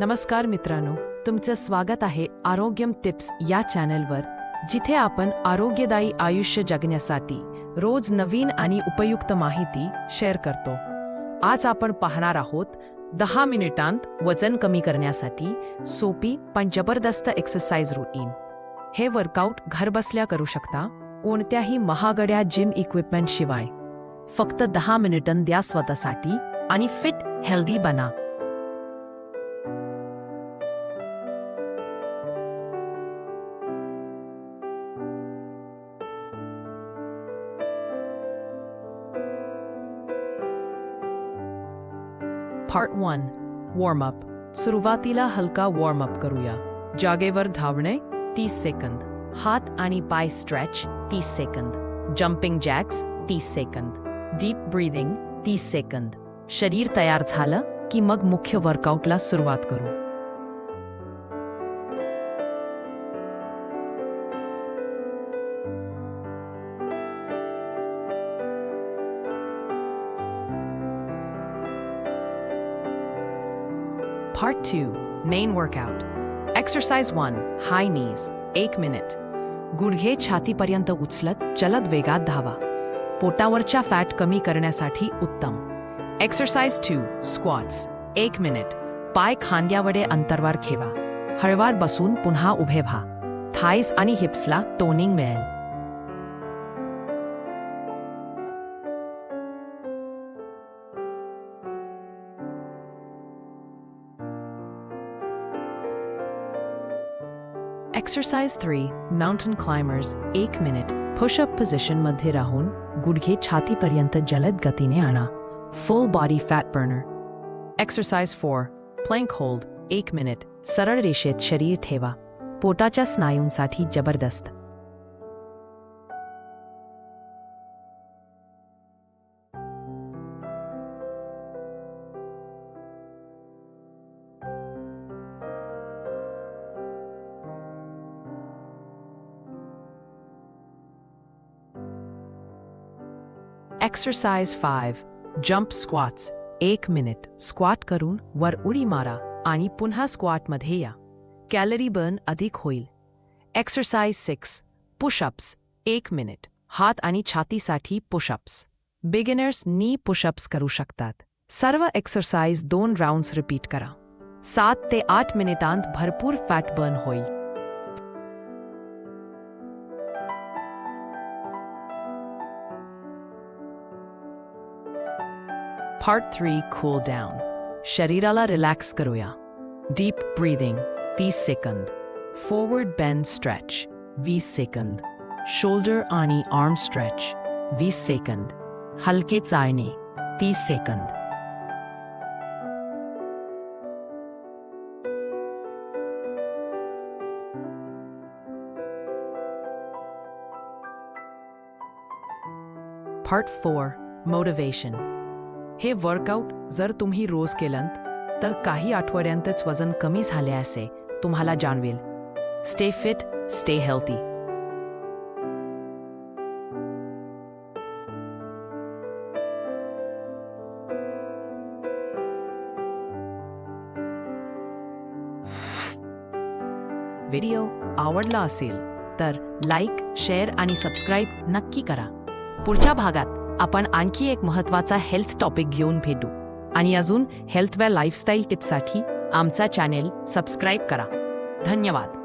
नमस्कार मित्रांनो तुमचं स्वागत आहे आरोग्यम टिप्स या चॅनलवर जिथे आपण आरोग्यदायी आयुष्य जगण्यासाठी रोज नवीन आणि उपयुक्त माहिती शेअर करतो. आज आपण पाहणार आहोत दहा मिनिटांत वजन कमी करण्यासाठी सोपी पण जबरदस्त एक्सरसाइज रुटीन हे वर्कआउट घरबसल्या करू शकता कोणत्याही महागड्या जिम इक्विपमेंट शिवाय. फक्त दहा मिनिटं द्या स्वतःसाठी आणि फिट हेल्दी बना. पार्ट वन वॉर्मअप सुरुवातीला हलका वॉर्मअप करूया. जागेवर धावणे तीस सेकंद हात आणि पाय स्ट्रेच तीस सेकंद जम्पिंग जॅक्स तीस सेकंद डीप ब्रीदिंग तीस सेकंद शरीर तयार झालं की मग मुख्य वर्कआउटला सुरुवात करू. Part 2 Main Workout. Exercise 1 High Knees 1 minute गुडघे छातीपर्यंत उचलत जलद वेगात धावा. पोटावरच्या फॅट कमी करण्यासाठी उत्तम. एक्सरसाइज टू स्क्वॉट्स एक मिनिट पाय खांद्यावडे अंतरवार ठेवा. हळवार बसून पुन्हा उभे व्हा. थाईज आणि हिप्सला टोनिंग मिळेल. एक्सरसाइज थ्री माउंटन क्लाइंबर्स एक मिनिट पुशअप पोझिशनमध्ये राहून गुडघे छातीपर्यंत जलद गतीने आणा full body fat burner exercise four plank hold एक मिनिट सरळ रेषेत शरीर ठेवा पोटाच्या स्नायूंसाठी जबरदस्त एक्सरसाइज फाईव्ह जंप स्क्वाट्स एक मिनिट स्क्वॉट करून वर उडी मारा आणि पुन्हा स्क्वॉटमध्ये या. कॅलरी बर्न अधिक होईल. एक्सरसाइज सिक्स पुशअप्स एक मिनिट हात आणि छातीसाठी पुशअप्स बिगिनर्स नी पुशअप्स करू शकतात. सर्व एक्सरसाइज दोन राऊंड्स रिपीट करा. सात ते आठ मिनिटांत भरपूर फॅट बर्न होईल. Part 3 Cool Down. Sharirala relax karuya. Deep breathing, V second. Forward bend stretch, V second. Shoulder ani arm stretch, V second. Halke zarni, second. Part 4 Motivation हे workout जर तुम्ही रोज केलंत तर काही आठवड्यांतच वजन कमी झाले असे तुम्हाला जाणवेल. Stay fit stay healthy video आवडला असेल तर लाईक शेअर आणि सबस्क्राईब नक्की करा. पुढच्या भागात आपण आणखी एक महत्त्वाचा हेल्थ टॉपिक घेऊन भेटू. आणि अजून हेल्थ वेअर लाईफस्टाईल टिप्ससाठी आमचा चॅनेल सबस्क्राईब करा. धन्यवाद.